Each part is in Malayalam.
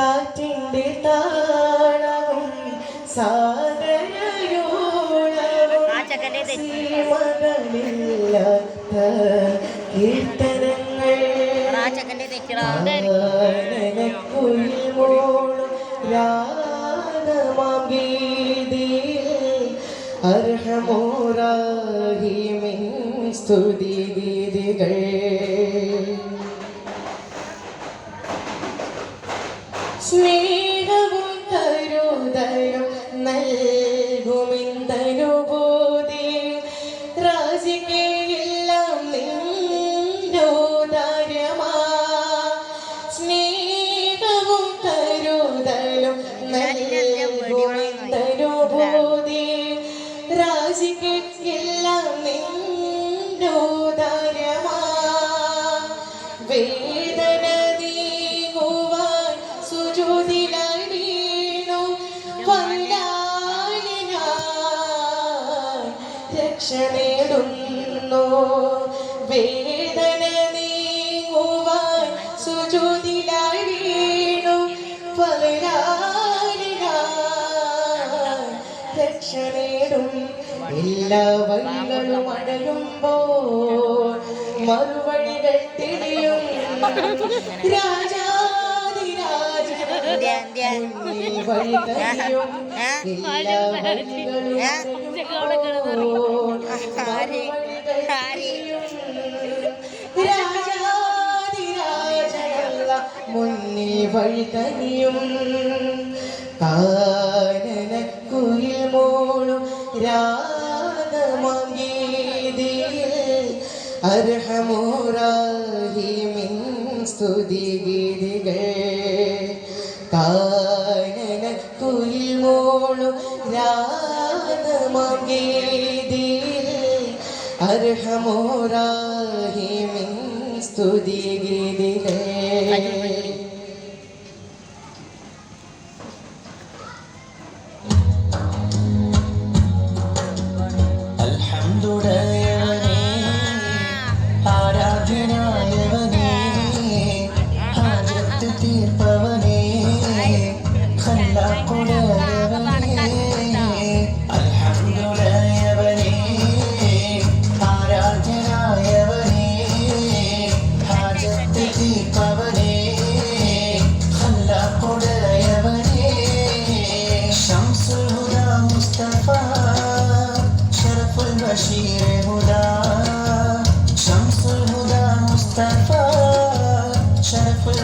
കാറ്റിന്റെ താളവും സാഗരയോളവും സീമകളില്ലാത്ത കീർത്തനങ്ങൾ. ആ ചെക്കന്റെ തെറ്റിടാ. അർഹമോരാഹിമിൻ സ്തുതി ഗീതികൾ me. രക്ഷ നേടും എല്ലാ വഴികളും അടയുമ്പോൾ തിരിയും. രാജാതിരാജൻ മുന്നിൽ വഴി തനിയും രാഗമഗീതിയിൽ അർഹമോറാഹിമിൻ സ്തുതി ഗീതികൾ. കാനന കുയിൽ മോളും രാഗമഗീതിയിൽ അർഹമോറാഹിമിൻ സ്തുതി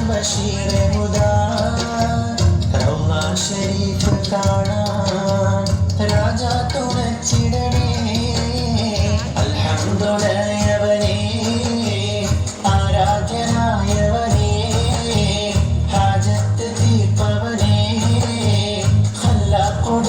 বশির হুদা রৌলা শরীফ কানা রাজা তোর চিড়নে আলহামদুলিল্লাহবনি আরাধনায়বনি হাজত দীপবনি খল্লাকুদ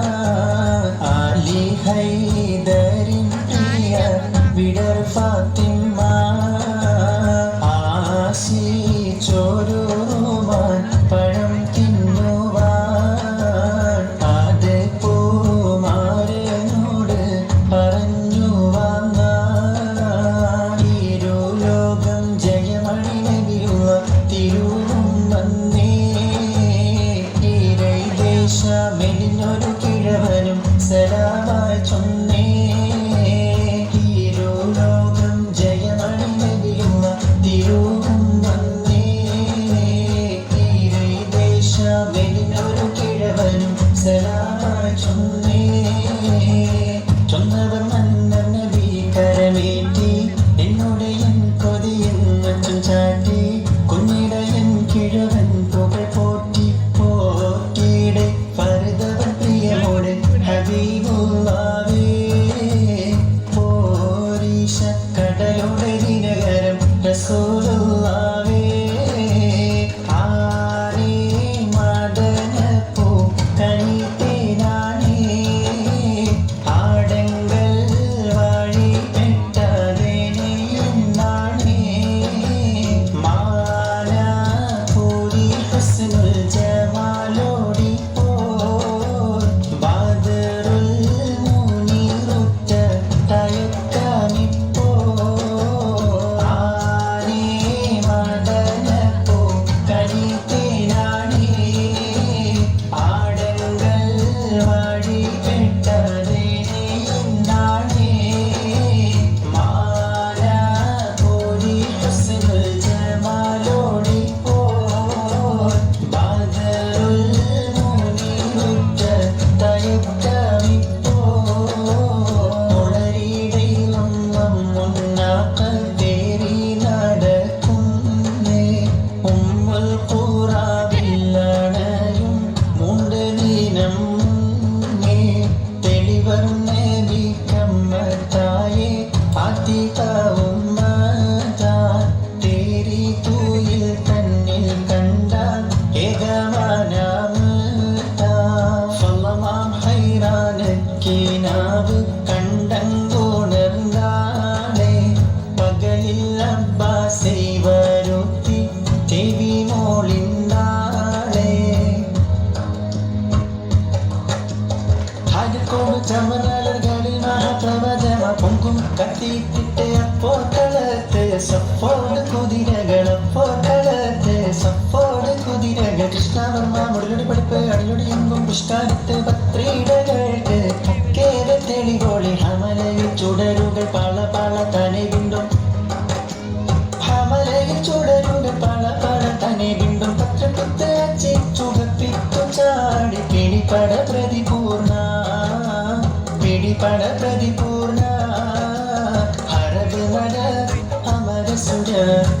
കത്തിയിട്ടിട്ട് അപ്പോട്ടളത്തെ സപ്പോട് കുതിരകൾ അപ്പോട്ടളത്തെ സപ്പോട് കുതിരകൾ. കൃഷ്ണവർമ്മ മുടലൊടി പഠിപ്പ് അടിലൊടി എങ്കും പുഷ്കാലത്ത് പത്രീടകൾക്ക് കക്കേത തെളികോളി ഹമലയിൽ ചുടരുകൾ പള പള തന്നെ വിണ്ടും. ഹമലയിൽ ചുടരുകൾ പള പള തന്നെ വിണ്ടും. പത്രക്കുത്ത് അച്ചി ചുകപ്പിത്തു ചാടി പിടിപട പ്രതിപൂർണ പിടിപട പ്രതിപൂർണ. yeah.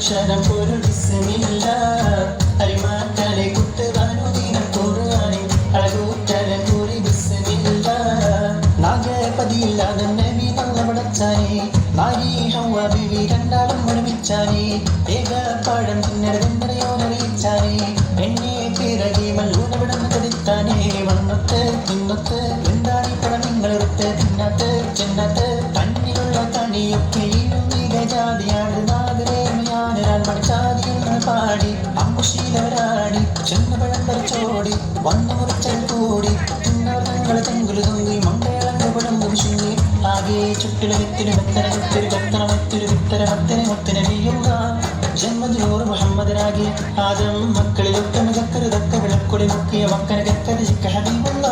touch and I put it? ആകെ ചുട്ടില വിത്തിന് ഭക്തന വിത്തിരി ഭക്തന മത്തിരി വിത്തര ഭക്തനെ മുത്തനബിയുള്ള ജന്മതിനോറ് മുഹമ്മദനാകെ ആദരം മക്കളിലൊക്കെ മികക്കരുതൊക്കെ വിളക്കൊടി മുക്കിയ മക്കനകക്കത് ഹബീബുള്ള